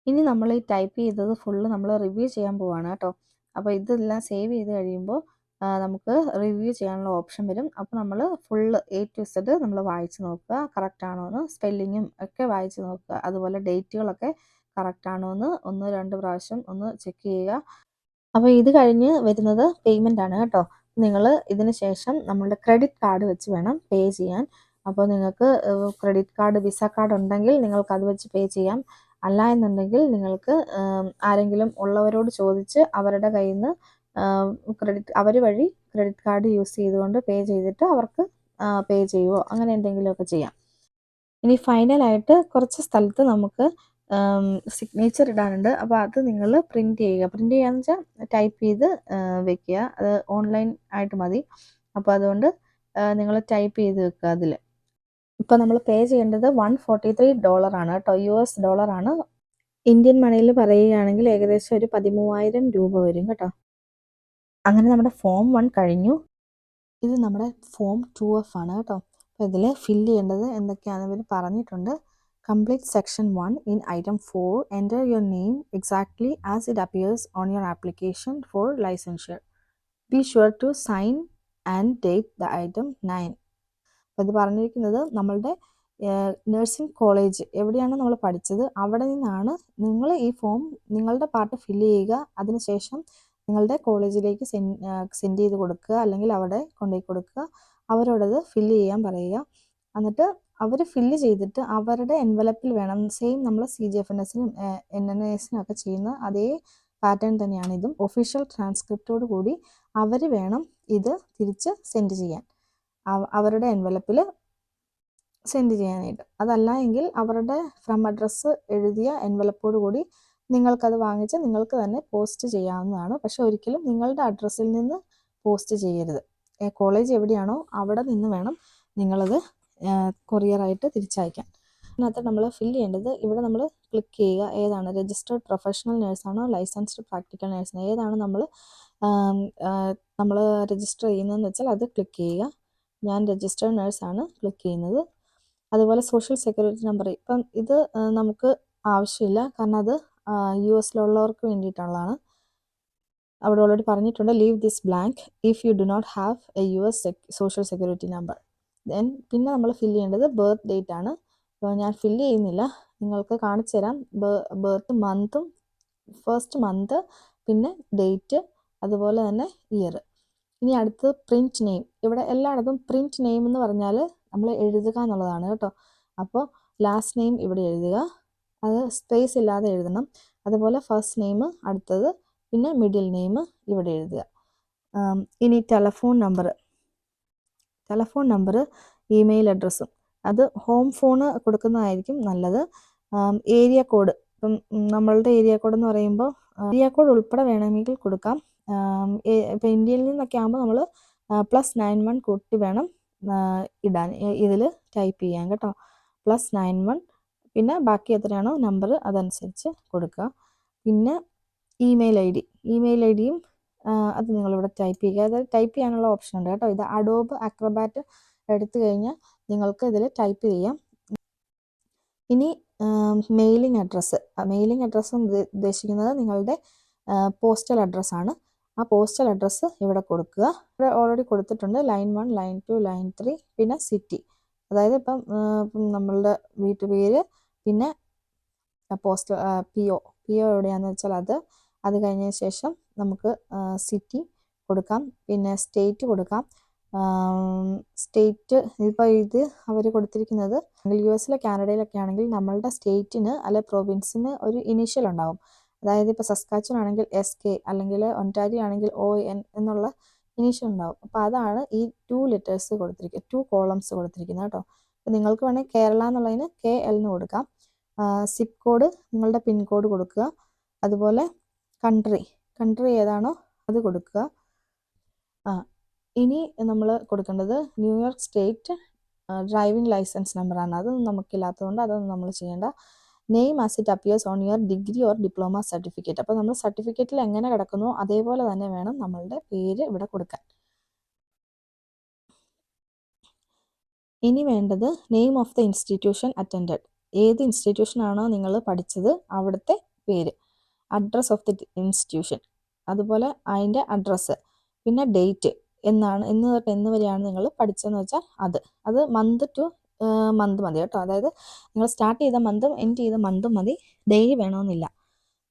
ഇനി നമ്മൾ ഈ ടൈപ്പ് ചെയ്തത് ഫുള്ള് നമ്മൾ റിവ്യൂ ചെയ്യാൻ പോവാണ് കേട്ടോ. അപ്പോൾ ഇതെല്ലാം സേവ് ചെയ്ത് കഴിയുമ്പോൾ നമുക്ക് റിവ്യൂ ചെയ്യാനുള്ള ഓപ്ഷൻ വരും. അപ്പോൾ നമ്മൾ ഫുള്ള് എ ടു സെഡ് നമ്മൾ വായിച്ച് നോക്കുക. കറക്റ്റ് ആണോ എന്ന് സ്പെല്ലിങ്ങും ഒക്കെ വായിച്ച് നോക്കുക. അതുപോലെ ഡേറ്റുകളൊക്കെ കറക്റ്റ് ആണോ എന്ന് ഒന്ന് രണ്ട് പ്രാവശ്യം ഒന്ന് ചെക്ക് ചെയ്യുക. അപ്പോൾ ഇത് കഴിഞ്ഞ് വരുന്നത് പേയ്മെന്റ് ആണ് കേട്ടോ. നിങ്ങൾ ഇതിന് ശേഷം നമ്മളുടെ ക്രെഡിറ്റ് കാർഡ് വെച്ച് വേണം പേ ചെയ്യാൻ. അപ്പോൾ നിങ്ങൾക്ക് ക്രെഡിറ്റ് കാർഡ് വിസ കാർഡ് ഉണ്ടെങ്കിൽ നിങ്ങൾക്ക് അത് വെച്ച് പേ ചെയ്യാം. അല്ല എന്നുണ്ടെങ്കിൽ നിങ്ങൾക്ക് ആരെങ്കിലും ഉള്ളവരോട് ചോദിച്ച് അവരുടെ കയ്യിൽ നിന്ന് ക്രെഡിറ്റ് അവർ വഴി ക്രെഡിറ്റ് കാർഡ് യൂസ് ചെയ്തുകൊണ്ട് പേ ചെയ്തിട്ട് അവർക്ക് പേ ചെയ്യുവോ? അങ്ങനെ എന്തെങ്കിലുമൊക്കെ ചെയ്യാം. ഇനി ഫൈനലായിട്ട് കുറച്ച് സ്ഥലത്ത് നമുക്ക് സിഗ്നേച്ചർ ഇടാനുണ്ട്. അപ്പോൾ അത് നിങ്ങൾ പ്രിന്റ് ചെയ്യുക. പ്രിന്റ് ചെയ്യാന്ന് വെച്ചാൽ ടൈപ്പ് ചെയ്ത് വെക്കുക. അത് ഓൺലൈൻ ആയിട്ട് മതി. അപ്പോൾ അതുകൊണ്ട് നിങ്ങൾ ടൈപ്പ് ചെയ്ത് വെക്കുക അതിൽ ഇപ്പോൾ നമ്മൾ പേ ചെയ്യേണ്ടത് വൺ ഫോർട്ടി ത്രീ ഡോളറാണ് കേട്ടോ. യു എസ് ഡോളറാണ് ഇന്ത്യൻ മണിയിൽ പറയുകയാണെങ്കിൽ ഏകദേശം ഒരു പതിമൂവായിരം രൂപ വരും കേട്ടോ. അങ്ങനെ നമ്മുടെ ഫോം വൺ കഴിഞ്ഞു. ഇത് നമ്മുടെ ഫോം ടു എഫ് ആണ് കേട്ടോ. അപ്പോൾ ഇതിൽ ഫില്ല് ചെയ്യേണ്ടത് എന്തൊക്കെയാണെന്ന് ഇവർ പറഞ്ഞിട്ടുണ്ട്. Complete section one in item four enter your name exactly as it appears on your application for licensure be sure to sign and date the item nine അപ്പോൾ ഇത് പറഞ്ഞിരിക്കുന്നത് നമ്മളുടെ നഴ്സിംഗ് കോളേജ് എവിടെയാണ് നമ്മൾ പഠിച്ചത്? അവിടെ നിന്നാണ് നിങ്ങൾ ഈ ഫോം നിങ്ങളുടെ പാർട്ട് ഫില്ല് ചെയ്യുക. അതിനുശേഷം നിങ്ങളുടെ കോളേജിലേക്ക് സെൻഡ് സെൻഡ് ചെയ്ത് കൊടുക്കുക. അല്ലെങ്കിൽ അവിടെ കൊണ്ടുപോയി കൊടുക്കുക. അവരോടത് ഫില്ല് ചെയ്യാൻ പറയുക. എന്നിട്ട് അവർ ഫില്ല് ചെയ്തിട്ട് അവരുടെ എൻവലപ്പിൽ വേണം. സെയിം നമ്മൾ സി ജി എഫ് എൻ എസിനും എൻ എൻ എസിനും ഒക്കെ ചെയ്യുന്ന അതേ പാറ്റേൺ തന്നെയാണ് ഇതും. ഒഫീഷ്യൽ ട്രാൻസ്ക്രിപ്റ്റോട് കൂടി അവർ വേണം ഇത് തിരിച്ച് സെൻഡ് ചെയ്യാൻ. അവരുടെ എൻവലപ്പിൽ സെൻഡ് ചെയ്യാനായിട്ട്. അതല്ല എങ്കിൽ അവരുടെ ഫ്രം അഡ്രസ്സ് എഴുതിയ എൻവലപ്പോട് കൂടി നിങ്ങൾക്കത് വാങ്ങിച്ച് നിങ്ങൾക്ക് തന്നെ പോസ്റ്റ് ചെയ്യാവുന്നതാണ്. പക്ഷെ ഒരിക്കലും നിങ്ങളുടെ അഡ്രസ്സിൽ നിന്ന് പോസ്റ്റ് ചെയ്യരുത്. കോളേജ് എവിടെയാണോ അവിടെ നിന്ന് വേണം നിങ്ങളത് കൊറിയറായിട്ട് തിരിച്ചയക്കാൻ അതിനകത്ത് നമ്മൾ ഫില്ല് ചെയ്യേണ്ടത് ഇവിടെ നമ്മൾ ക്ലിക്ക് ചെയ്യുക. ഏതാണ്? രജിസ്റ്റേർഡ് പ്രൊഫഷണൽ നേഴ്സാണോ ലൈസൻസ്ഡ് പ്രാക്ടിക്കൽ നേഴ്സാണോ ഏതാണ് നമ്മൾ നമ്മൾ രജിസ്റ്റർ ചെയ്യുന്നതെന്ന് വെച്ചാൽ അത് ക്ലിക്ക് ചെയ്യുക. ഞാൻ രജിസ്റ്റേർഡ് നേഴ്സാണ് ക്ലിക്ക് ചെയ്യുന്നത്. അതുപോലെ സോഷ്യൽ സെക്യൂരിറ്റി നമ്പർ ഇപ്പം ഇത് നമുക്ക് ആവശ്യമില്ല. കാരണം അത് യു എസിലുള്ളവർക്ക് വേണ്ടിയിട്ടുള്ളതാണ്. അവിടെ ഓൾറെഡി പറഞ്ഞിട്ടുണ്ട് leave this blank if you do not have a U S social security number then പിന്നെ നമ്മൾ ഫില്ല് ചെയ്യേണ്ടത് ബർത്ത് ഡേറ്റ് ആണ്. അപ്പോൾ ഞാൻ ഫില്ല് ചെയ്യുന്നില്ല. നിങ്ങൾക്ക് കാണിച്ചു തരാം. ബർത്ത് മന്തും ഫസ്റ്റ് മന്ത് പിന്നെ ഡേറ്റ് അതുപോലെ തന്നെ ഇയർ ഇനി അടുത്ത് പ്രിന്റ് നെയിം ഇവിടെ എല്ലായിടത്തും പ്രിന്റ് നെയിം എന്ന് പറഞ്ഞാൽ നമ്മൾ എഴുതുക എന്നുള്ളതാണ് കേട്ടോ. അപ്പോൾ ലാസ്റ്റ് നെയിം ഇവിടെ എഴുതുക. അത് സ്പേസ് ഇല്ലാതെ എഴുതണം. അതുപോലെ ഫസ്റ്റ് നെയിം അടുത്തത് പിന്നെ മിഡിൽ നെയിം ഇവിടെ എഴുതുക. ഇനി telephone number telephone number email അഡ്രസ്സും. അത് ഹോം ഫോണ് കൊടുക്കുന്നതായിരിക്കും നല്ലത്. Area code. ഇപ്പം നമ്മളുടെ ഏരിയ കോഡ് എന്ന് പറയുമ്പോൾ ഏരിയ കോഡ് ഉൾപ്പെടെ വേണമെങ്കിൽ കൊടുക്കാം. ഇപ്പം ഇന്ത്യയിൽ നിന്നൊക്കെ ആകുമ്പോൾ നമ്മൾ പ്ലസ് നയൻ വൺ കൂട്ടി വേണം ഇടാൻ. ഇതിൽ ടൈപ്പ് ചെയ്യാൻ കേട്ടോ. പ്ലസ് നയൻ വൺ പിന്നെ ബാക്കി എത്രയാണോ നമ്പർ അതനുസരിച്ച് കൊടുക്കുക. പിന്നെ email I D. Email I ഡിയും അത് നിങ്ങൾ ഇവിടെ ടൈപ്പ് ചെയ്യുക. അത് ടൈപ്പ് ചെയ്യാനുള്ള ഓപ്ഷൻ ഉണ്ട് കേട്ടോ. ഇത് അഡോബ് അക്രബാറ്റ് എടുത്തു കഴിഞ്ഞാൽ നിങ്ങൾക്ക് ഇതിൽ ടൈപ്പ് ചെയ്യാം. ഇനി മെയിലിംഗ് അഡ്രസ്സ് മെയിലിംഗ് അഡ്രസ്സ് ഉദ്ദേശിക്കുന്നത് നിങ്ങളുടെ പോസ്റ്റൽ അഡ്രസ്സാണ് ആ പോസ്റ്റൽ അഡ്രസ്സ് ഇവിടെ കൊടുക്കുക. ഇവിടെ ഓൾറെഡി കൊടുത്തിട്ടുണ്ട്. Line one line two line three പിന്നെ സിറ്റി അതായത് ഇപ്പം നമ്മളുടെ വീട്ടുപേര് പിന്നെ postal P O P O എവിടെയാണെന്ന് വെച്ചാൽ അത് അത് കഴിഞ്ഞതിന് ശേഷം നമുക്ക് സിറ്റി കൊടുക്കാം. പിന്നെ സ്റ്റേറ്റ് കൊടുക്കാം. സ്റ്റേറ്റ് ഇപ്പോൾ ഇത് അവർ കൊടുത്തിരിക്കുന്നത് യു എസിലെ കാനഡയിലൊക്കെ ആണെങ്കിൽ നമ്മളുടെ സ്റ്റേറ്റിന് അല്ലെ പ്രൊവിൻസിന് ഒരു ഇനീഷ്യൽ ഉണ്ടാകും അതായത് ഇപ്പോൾ സസ്കാച്ചൻ ആണെങ്കിൽ എസ് കെ അല്ലെങ്കിൽ ഒന്റാരി ആണെങ്കിൽ ഒ എൻ എന്നുള്ള ഇനീഷ്യൽ ഉണ്ടാകും അപ്പോൾ അതാണ് ഈ ടു ലെറ്റേഴ്സ് കൊടുത്തിരിക്കുക ടു കോളംസ് കൊടുത്തിരിക്കുന്നത് കേട്ടോ. അപ്പോൾ നിങ്ങൾക്ക് വേണമെങ്കിൽ കേരള എന്നുള്ളതിന് കെ എൽ എന്ന് കൊടുക്കാം. സിപ്പ് കോഡ് നിങ്ങളുടെ പിൻകോഡ് കൊടുക്കുക. അതുപോലെ കൺട്രി കൺട്രി ഏതാണോ അത് കൊടുക്കുക. ആ ഇനി നമ്മൾ കൊടുക്കേണ്ടത് ന്യൂയോർക്ക് സ്റ്റേറ്റ് ഡ്രൈവിംഗ് ലൈസൻസ് നമ്പറാണ് അതൊന്നും നമുക്കില്ലാത്തതുകൊണ്ട് അതൊന്നും നമ്മൾ ചെയ്യേണ്ട. Name as it appears on your degree or diploma certificate അപ്പോൾ നമ്മൾ സർട്ടിഫിക്കറ്റിൽ എങ്ങനെ കിടക്കുന്നു അതേപോലെ തന്നെ വേണം നമ്മളുടെ പേര് ഇവിടെ കൊടുക്കാൻ. ഇനി വേണ്ടത് name of the institution attended ഏത് ഇൻസ്റ്റിറ്റ്യൂഷനാണോ നിങ്ങൾ പഠിച്ചത് അവിടുത്തെ പേര്. അഡ്രസ് ഓഫ് ദി ഇൻസ്റ്റിറ്റ്യൂഷൻ അതുപോലെ അതിന്റെ അഡ്രസ്സ് പിന്നെ ഡേറ്റ് എന്നാണ് എന്ന് തൊട്ട് എന്ന് വരെയാണ് നിങ്ങൾ പഠിച്ചതെന്ന് വെച്ചാൽ അത്. അത് മന്ത് ടു മന്ത് മതി കേട്ടോ. അതായത് നിങ്ങൾ സ്റ്റാർട്ട് ചെയ്ത മന്തും എൻഡ് ചെയ്ത മന്തും മതി. ഡെയിലി വേണമെന്നില്ല.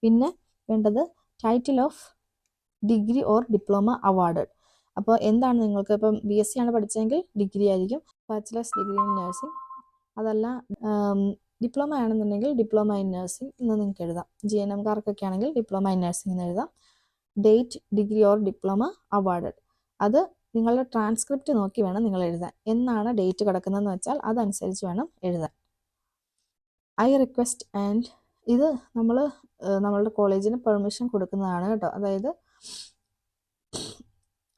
പിന്നെ വേണ്ടത് title of degree or diploma award അപ്പോൾ എന്താണ് നിങ്ങൾക്ക് ഇപ്പം ബി എസ് സി ആണ് പഠിച്ചതെങ്കിൽ ഡിഗ്രി ആയിരിക്കും. ബാച്ചിലേഴ്സ് ഡിഗ്രി ഇൻ നഴ്സിംഗ് അതല്ല ഡിപ്ലോമ ആണെന്നുണ്ടെങ്കിൽ ഡിപ്ലോമ ഇൻ നഴ്സിംഗ് എന്ന് നിങ്ങൾക്ക് എഴുതാം. ജി എൻ എംകാർക്കൊക്കെ ആണെങ്കിൽ ഡിപ്ലോമ ഇൻ നഴ്സിംഗ് എന്ന് എഴുതാം. Date degree or diploma awarded അത് നിങ്ങളുടെ ട്രാൻസ്ക്രിപ്റ്റ് നോക്കി വേണം നിങ്ങൾ എഴുതാൻ. എന്നാണ് ഡേറ്റ് കിടക്കുന്നതെന്ന് വെച്ചാൽ അതനുസരിച്ച് വേണം എഴുതാൻ. ഐ റിക്വസ്റ്റ് ആൻഡ് ഇത് നമ്മൾ നമ്മളുടെ കോളേജിന് പെർമിഷൻ കൊടുക്കുന്നതാണ് കേട്ടോ. അതായത്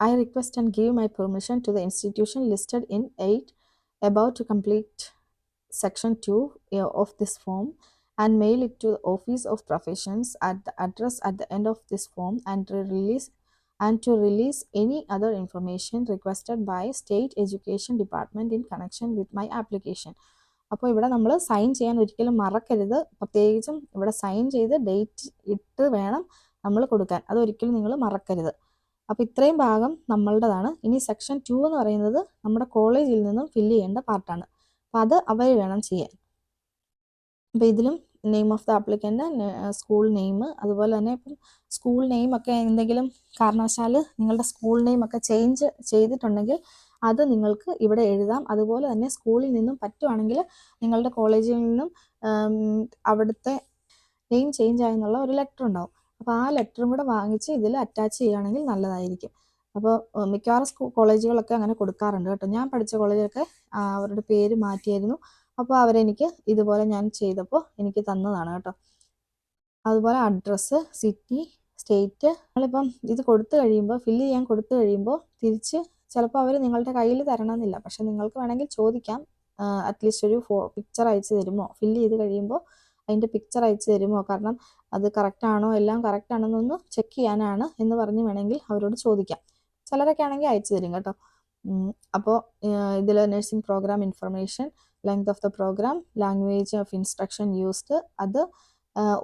I request and give my permission to the institution listed in 8 about to complete section 2 uh, of this form and mail it to the office of professions at the address at the end of this form and to release and to release any other information requested by state education department in connection with my application അപ്പോൾ ഇവിടെ നമ്മൾ sign ചെയ്യാൻ ഒരിക്കലും മറക്കരുത് പ്രത്യേകിച്ചും ഇവിടെ sign ചെയ്ത് date ഇട്ട് വേണം നമ്മൾ കൊടുക്കാൻ അതൊരിക്കലും നിങ്ങൾ മറക്കരുത് അപ്പോൾ ഇത്രയും ഭാഗം നമ്മളുടേതാണ് ഇനി സെക്ഷൻ ടു എന്ന് പറയുന്നത് നമ്മുടെ കോളേജിൽ നിന്നും ഫില്ല് ചെയ്യേണ്ട പാർട്ടാണ് അപ്പോൾ അത് അവർ വേണം ചെയ്യാൻ. അപ്പോൾ ഇതിലും name of the applicant school name അതുപോലെ തന്നെ ഇപ്പം സ്കൂൾ നെയിം ഒക്കെ എന്തെങ്കിലും കാരണവശാൽ നിങ്ങളുടെ സ്കൂൾ നെയിം ഒക്കെ ചേഞ്ച് ചെയ്തിട്ടുണ്ടെങ്കിൽ അത് നിങ്ങൾക്ക് ഇവിടെ എഴുതാം. അതുപോലെ തന്നെ സ്കൂളിൽ നിന്നും പറ്റുവാണെങ്കിൽ നിങ്ങളുടെ കോളേജിൽ നിന്നും അവിടുത്തെ നെയിം ചേഞ്ച് ആയെന്നുള്ള ഒരു ലെറ്റർ ഉണ്ടാവും. അപ്പോൾ ആ ലെറ്ററും കൂടെ വാങ്ങിച്ച് ഇതിൽ അറ്റാച്ച് ചെയ്യുകയാണെങ്കിൽ നല്ലതായിരിക്കും. അപ്പോൾ മിക്കവാറും കോളേജുകളൊക്കെ അങ്ങനെ കൊടുക്കാറുണ്ട് കേട്ടോ. ഞാൻ പഠിച്ച കോളേജിലൊക്കെ അവരുടെ പേര് മാറ്റിയായിരുന്നു. അപ്പോൾ അവരെനിക്ക് ഇതുപോലെ ഞാൻ ചെയ്തപ്പോൾ എനിക്ക് തന്നതാണ് കേട്ടോ. അതുപോലെ അഡ്രസ്സ് സിറ്റി സ്റ്റേറ്റ് നമ്മളിപ്പം ഇത് കൊടുത്തു കഴിയുമ്പോൾ ഫില്ല് ചെയ്യാൻ കൊടുത്തു കഴിയുമ്പോൾ തിരിച്ച് ചിലപ്പോൾ അവർ നിങ്ങളുടെ കയ്യിൽ തരണമെന്നില്ല. പക്ഷെ നിങ്ങൾക്ക് വേണമെങ്കിൽ ചോദിക്കാം. അറ്റ്ലീസ്റ്റ് ഒരു ഫോ പിക്ചർ അയച്ചു തരുമോ? ഫില്ല് ചെയ്ത് കഴിയുമ്പോൾ അതിന്റെ പിക്ചർ അയച്ചു തരുമോ? കാരണം അത് കറക്റ്റ് ആണോ എല്ലാം കറക്റ്റ് ആണെന്നൊന്ന് ചെക്ക് ചെയ്യാനാണ് എന്ന് പറഞ്ഞ് വേണമെങ്കിൽ അവരോട് ചോദിക്കാം. ചിലരൊക്കെ ആണെങ്കിൽ അയച്ചു തരും കേട്ടോ. അപ്പോൾ ഇതിൽ nursing programme information length of the programme language of instruction used അത്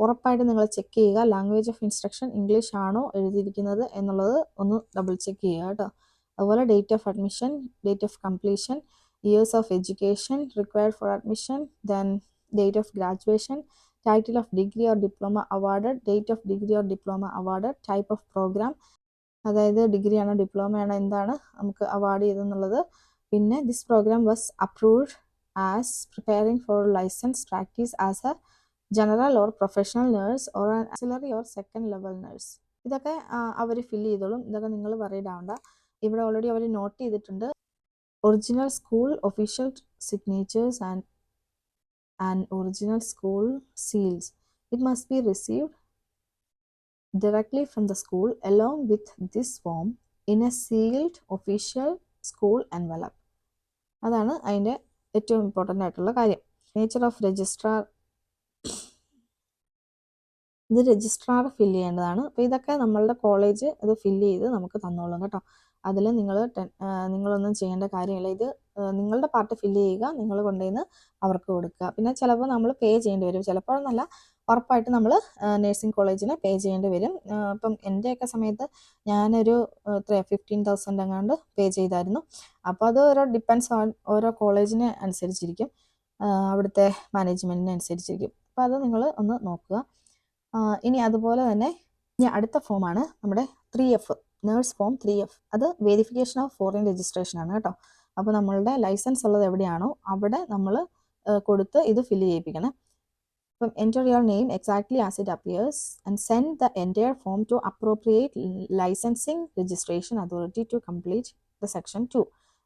ഉറപ്പായിട്ട് നിങ്ങൾ ചെക്ക് ചെയ്യുക. ലാംഗ്വേജ് ഓഫ് ഇൻസ്ട്രക്ഷൻ ഇംഗ്ലീഷ് ആണോ എഴുതിയിരിക്കുന്നത് എന്നുള്ളത് ഒന്ന് ഡബിൾ ചെക്ക് ചെയ്യുക കേട്ടോ. അതുപോലെ date of admission date of completion years of education required for admission then date of graduation title of degree or diploma award date of degree or diploma award type of programme അതായത് ഡിഗ്രിയാണോ ഡിപ്ലോമയാണോ എന്താണ് നമുക്ക് award ചെയ്തെന്നുള്ളത്. പിന്നെ this programme was approved as preparing for licence practice as a general or professional nurse or auxiliary or second level nurse ഇതൊക്കെ അവർ fill ചെയ്തോളും. ഇതൊക്കെ നിങ്ങൾ വറീഡ് ആവണ്ട ഇവിടെ ഓൾറെഡി അവർ നോട്ട് ചെയ്തിട്ടുണ്ട്. Original school official signatures and and original school seals it must be received directly from the school along with this form in a sealed official school envelope. അതാണ് അതിന്റെ ഏറ്റവും ഇമ്പോർട്ടന്റ് ആയിട്ടുള്ള കാര്യം. Nature of registrar ഇത് registrar fill ചെയ്യേണ്ടതാണ്. അപ്പോൾ ഇതൊക്കെ നമ്മളുടെ കോളേജ് ഇത് ഫില്ല് ചെയ്ത് നമുക്ക് തന്നോളും കേട്ടോ. അതിൽ നിങ്ങൾ നിങ്ങളൊന്നും ചെയ്യേണ്ട കാര്യമില്ല. ഇത് നിങ്ങളുടെ പാർട്ട് ഫില്ല് ചെയ്യുക നിങ്ങൾ കൊണ്ടുവന്ന് അവർക്ക് കൊടുക്കുക. പിന്നെ ചിലപ്പോൾ നമ്മൾ പേ ചെയ്യേണ്ടി വരും. ചിലപ്പോഴൊന്നല്ല ഉറപ്പായിട്ട് നമ്മൾ നേഴ്സിംഗ് കോളേജിന് പേ ചെയ്യേണ്ടി വരും. അപ്പം എന്റെയൊക്കെ സമയത്ത് ഞാനൊരു എത്ര ഫിഫ്റ്റീൻ തൗസൻഡ് എങ്ങാണ്ട് പേ ചെയ്തായിരുന്നു. അപ്പോൾ അത് ഓരോ ഡിപ്പെൻസ് ഓരോ കോളേജിനെ അനുസരിച്ചിരിക്കും. അവിടുത്തെ മാനേജ്മെന്റിനെ അനുസരിച്ചിരിക്കും. അപ്പോൾ അത് നിങ്ങൾ ഒന്ന് നോക്കുക. ഇനി അതുപോലെ തന്നെ ഇനി അടുത്ത ഫോമാണ് നമ്മുടെ three F. Nurse form three F അത് വെരിഫിക്കേഷൻ ഓഫ് ഫോറിൻ രജിസ്ട്രേഷൻ ആണ് കേട്ടോ. അപ്പോൾ നമ്മളുടെ ലൈസൻസ് ഉള്ളത് എവിടെയാണോ അവിടെ നമ്മൾ കൊടുത്ത് ഇത് ഫില്ല് ചെയ്യിപ്പിക്കണം. അപ്പം enter your name exactly as it appears and send the entire form to appropriate licensing registration authority to complete the section two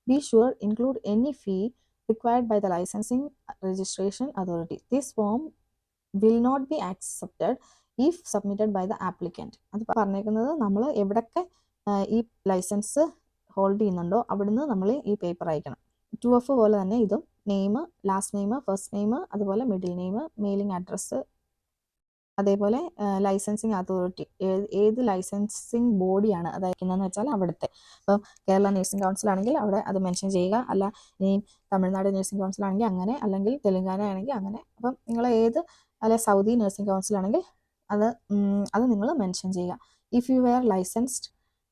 be sure include any fee required by the licensing registration authority. This form will not be accepted if submitted by the applicant അത് പറഞ്ഞേക്കുന്നത് നമ്മൾ എവിടൊക്കെ ഈ licence hold ചെയ്യുന്നുണ്ടോ അവിടുന്ന് നമ്മൾ ഈ paper അയക്കണം. ടു എഫ് പോലെ തന്നെ ഇതും name last name first name അതുപോലെ മിഡിൽ നെയിം മെയിലിംഗ് അഡ്രസ്സ് അതേപോലെ ലൈസൻസിങ് അതോറിറ്റി ഏത് ലൈസൻസിങ് ബോഡിയാണ് അത് അയക്കുന്നതെന്ന് വെച്ചാൽ അവിടുത്തെ. ഇപ്പം കേരള നഴ്സിംഗ് കൗൺസിൽ ആണെങ്കിൽ അവിടെ അത് മെൻഷൻ ചെയ്യുക. അല്ല ഇനി തമിഴ്നാട് നഴ്സിംഗ് കൗൺസിൽ ആണെങ്കിൽ അങ്ങനെ അല്ലെങ്കിൽ തെലുങ്കാന ആണെങ്കിൽ അങ്ങനെ. അപ്പം നിങ്ങൾ ഏത് അല്ലെ സൗദി നഴ്സിംഗ് കൗൺസിൽ ആണെങ്കിൽ അത് അത് നിങ്ങൾ മെൻഷൻ ചെയ്യുക. If you were licensed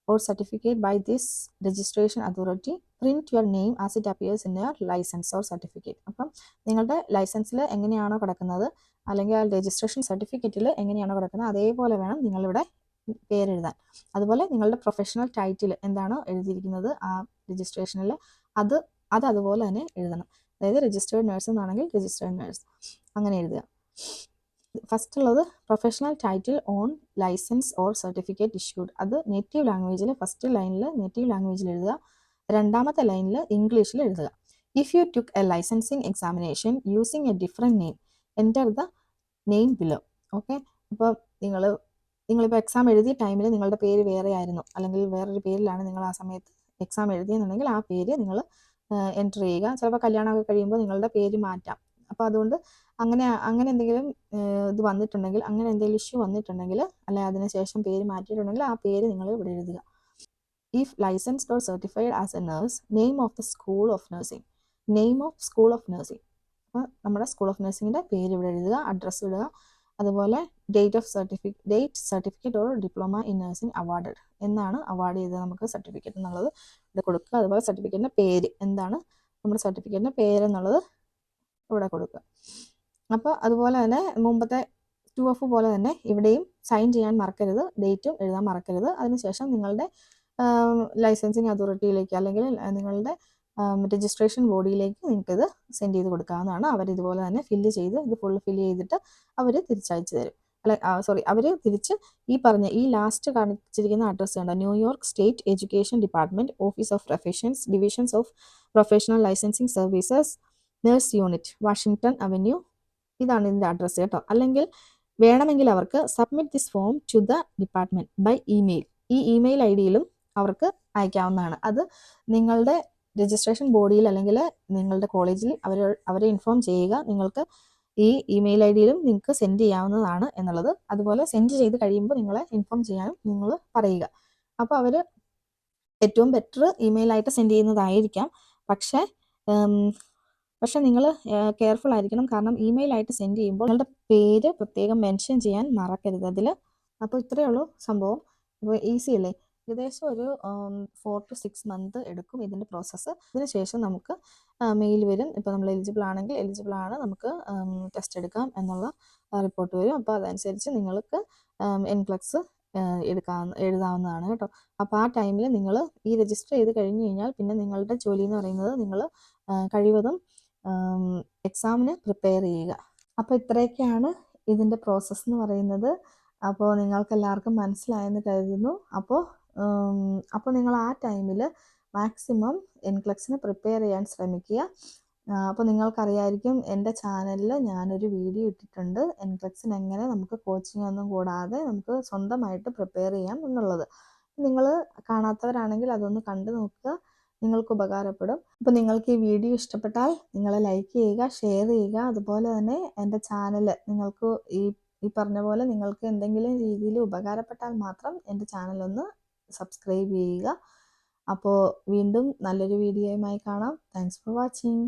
or certificate by this registration authority print your name as it appears in your licence or certificate അപ്പം നിങ്ങളുടെ ലൈസൻസിൽ എങ്ങനെയാണോ കിടക്കുന്നത് അല്ലെങ്കിൽ ആ രജിസ്ട്രേഷൻ സർട്ടിഫിക്കറ്റിൽ എങ്ങനെയാണോ കിടക്കുന്നത് അതേപോലെ വേണം നിങ്ങളിവിടെ പേരെഴുതാൻ. അതുപോലെ നിങ്ങളുടെ പ്രൊഫഷണൽ ടൈറ്റിൽ എന്താണോ എഴുതിയിരിക്കുന്നത് ആ രജിസ്ട്രേഷനിൽ അത് അത് അതുപോലെ തന്നെ എഴുതണം. അതായത് രജിസ്റ്റേർഡ് നേഴ്സ് എന്നാണെങ്കിൽ രജിസ്റ്റേർഡ് നേഴ്സ് അങ്ങനെ എഴുതുക. ഫസ്റ്റ് ഉള്ളത് professional title on licence or certificate issued അത് നേറ്റീവ് ലാംഗ്വേജിൽ ഫസ്റ്റ് ലൈനിൽ നേറ്റീവ് ലാംഗ്വേജിൽ എഴുതുക. രണ്ടാമത്തെ ലൈനിൽ ഇംഗ്ലീഷിൽ എഴുതുക. If you took a licensing examination using a different name enter the name below okay അപ്പോൾ നിങ്ങൾ നിങ്ങളിപ്പോൾ എക്സാം എഴുതിയ ടൈമിൽ നിങ്ങളുടെ പേര് വേറെ ആയിരുന്നു. അല്ലെങ്കിൽ വേറൊരു പേരിലാണ് നിങ്ങൾ ആ സമയത്ത് എക്സാം എഴുതിയെന്നുണ്ടെങ്കിൽ ആ പേര് നിങ്ങൾ എന്റർ ചെയ്യുക. ചിലപ്പോൾ കല്യാണമൊക്കെ കഴിയുമ്പോൾ നിങ്ങളുടെ പേര് മാറ്റാം. അപ്പോൾ അതുകൊണ്ട് അങ്ങനെ അങ്ങനെ എന്തെങ്കിലും ഇത് വന്നിട്ടുണ്ടെങ്കിൽ അങ്ങനെ എന്തെങ്കിലും ഇഷ്യൂ വന്നിട്ടുണ്ടെങ്കിൽ അല്ലെങ്കിൽ അതിന് ശേഷം പേര് മാറ്റിയിട്ടുണ്ടെങ്കിൽ ആ പേര് നിങ്ങൾ ഇവിടെ എഴുതുക. If licensed or certified as a nurse name of the school of nursing name of school of nursing അപ്പോൾ നമ്മുടെ സ്കൂൾ ഓഫ് നഴ്സിംഗിന്റെ പേര് ഇവിടെ എഴുതുക അഡ്രസ്സ് ഇടുക. അതുപോലെ date of certificate date certificate or diploma in nursing awarded എന്നാണ് award ചെയ്തത് നമുക്ക് സർട്ടിഫിക്കറ്റ് എന്നുള്ളത്. ഇവിടെ കൊടുക്കുക. അതുപോലെ സർട്ടിഫിക്കറ്റിന്റെ പേര്. എന്താണ് നമ്മുടെ സർട്ടിഫിക്കറ്റിന്റെ പേര് എന്നുള്ളത്? ഇവിടെ കൊടുക്കുക. അപ്പോൾ അതുപോലെ തന്നെ മുമ്പത്തെ ടു എഫ് പോലെ തന്നെ ഇവിടെയും സൈൻ ചെയ്യാൻ മറക്കരുത് ഡേറ്റും എഴുതാൻ മറക്കരുത്. അതിനുശേഷം നിങ്ങളുടെ ലൈസൻസിങ് അതോറിറ്റിയിലേക്ക് അല്ലെങ്കിൽ നിങ്ങളുടെ രജിസ്ട്രേഷൻ ബോഡിയിലേക്ക് നിങ്ങൾക്കിത് സെൻഡ് ചെയ്ത് കൊടുക്കാവുന്നതാണ്. അവർ ഇതുപോലെ തന്നെ ഫില്ല് ചെയ്ത് ഇത് ഫുൾ ഫില്ല് ചെയ്തിട്ട് അവർ തിരിച്ചയച്ചു തരും. അല്ല സോറി അവർ തിരിച്ച് ഈ പറഞ്ഞ ഈ ലാസ്റ്റ് കാണിച്ചിരിക്കുന്ന അഡ്രസ്സ് കണ്ടോ? New York state education department office of professions divisions of professional licensing services nurse unit Washington avenue ഇതാണ് ഇതിന്റെ അഡ്രസ്സ് കേട്ടോ. അല്ലെങ്കിൽ വേണമെങ്കിൽ അവർക്ക് submit this form to the department by email ഈ ഇമെയിൽ ഐ ഡിയിലും അവർക്ക് അയക്കാവുന്നതാണ്. അത് നിങ്ങളുടെ രജിസ്ട്രേഷൻ ബോഡിയിൽ അല്ലെങ്കിൽ നിങ്ങളുടെ കോളേജിൽ അവർ അവരെ ഇൻഫോം ചെയ്യുക. നിങ്ങൾക്ക് ഈ ഇമെയിൽ ഐ ഡിയിലും നിങ്ങൾക്ക് സെൻഡ് ചെയ്യാവുന്നതാണ് എന്നുള്ളത്. അതുപോലെ സെൻഡ് ചെയ്ത് കഴിയുമ്പോൾ നിങ്ങളെ ഇൻഫോം ചെയ്യാനും നിങ്ങൾ പറയുക. അപ്പോൾ അവർ ഏറ്റവും ബെറ്റർ ഇമെയിൽ ആയിട്ട് സെൻഡ് ചെയ്യുന്നതായിരിക്കാം. പക്ഷേ പക്ഷേ നിങ്ങൾ കെയർഫുൾ ആയിരിക്കണം. കാരണം ഇമെയിൽ ആയിട്ട് സെൻഡ് ചെയ്യുമ്പോൾ നിങ്ങളുടെ പേര് പ്രത്യേകം മെൻഷൻ ചെയ്യാൻ മറക്കരുത് അതിൽ അപ്പോൾ ഇത്രയേ ഉള്ളൂ സംഭവം. അപ്പോൾ ഈസി അല്ലേ? ഏകദേശം ഒരു ഫോർ ടു സിക്സ് മന്ത് എടുക്കും ഇതിന്റെ പ്രോസസ്സ് അതിനുശേഷം നമുക്ക് മെയിൽ വരും. ഇപ്പോൾ നമ്മൾ എലിജിബിൾ ആണെങ്കിൽ എലിജിബിൾ ആണ്. നമുക്ക് ടെസ്റ്റ് എടുക്കാം എന്നുള്ള റിപ്പോർട്ട് വരും. അപ്പോൾ അതനുസരിച്ച് നിങ്ങൾക്ക് എൻക്ലക്സ് എടുക്കാവുന്ന എഴുതാവുന്നതാണ് കേട്ടോ. അപ്പോൾ ആ ടൈമിൽ നിങ്ങൾ ഈ രജിസ്റ്റർ ചെയ്ത് കഴിഞ്ഞ് കഴിഞ്ഞാൽ പിന്നെ നിങ്ങളുടെ ജോലി എന്ന് പറയുന്നത് നിങ്ങൾ കഴിവതും എക്സാമിന് പ്രിപ്പയർ ചെയ്യുക. അപ്പോൾ ഇത്രയൊക്കെയാണ് ഇതിന്റെ പ്രോസസ്സ് എന്ന് പറയുന്നത്. അപ്പോൾ നിങ്ങൾക്ക് എല്ലാവർക്കും മനസ്സിലായെന്ന് കരുതുന്നു. അപ്പോൾ അപ്പോൾ നിങ്ങൾ ആ ടൈമിൽ മാക്സിമം എൻക്ലക്സിന് പ്രിപ്പയർ ചെയ്യാൻ ശ്രമിക്കുക. അപ്പോൾ നിങ്ങൾക്കറിയായിരിക്കും എന്റെ ചാനലിൽ ഞാനൊരു വീഡിയോ ഇട്ടിട്ടുണ്ട്. എൻക്ലക്സിന് എങ്ങനെ നമുക്ക് കോച്ചിങ് ഒന്നും കൂടാതെ നമുക്ക് സ്വന്തമായിട്ട് പ്രിപ്പയർ ചെയ്യാം എന്നുള്ളത്. നിങ്ങൾ കാണാത്തവരാണെങ്കിൽ അതൊന്ന് കണ്ടു നോക്കുക. നിങ്ങൾക്ക് ഉപകാരപ്പെടും. അപ്പോൾ നിങ്ങൾക്ക് ഈ വീഡിയോ ഇഷ്ടപ്പെട്ടാൽ നിങ്ങൾ ലൈക്ക് ചെയ്യുക ഷെയർ ചെയ്യുക. അതുപോലെ തന്നെ എന്റെ ചാനൽ നിങ്ങൾക്ക് ഈ ഈ പറഞ്ഞ പോലെ നിങ്ങൾക്ക് എന്തെങ്കിലും രീതിയിൽ ഉപകാരപ്പെട്ടാൽ മാത്രം എന്റെ ചാനലൊന്ന് സബ്സ്ക്രൈബ് ചെയ്യുക. അപ്പോൾ വീണ്ടും നല്ലൊരു വീഡിയോയുമായി കാണാം. Thanks for watching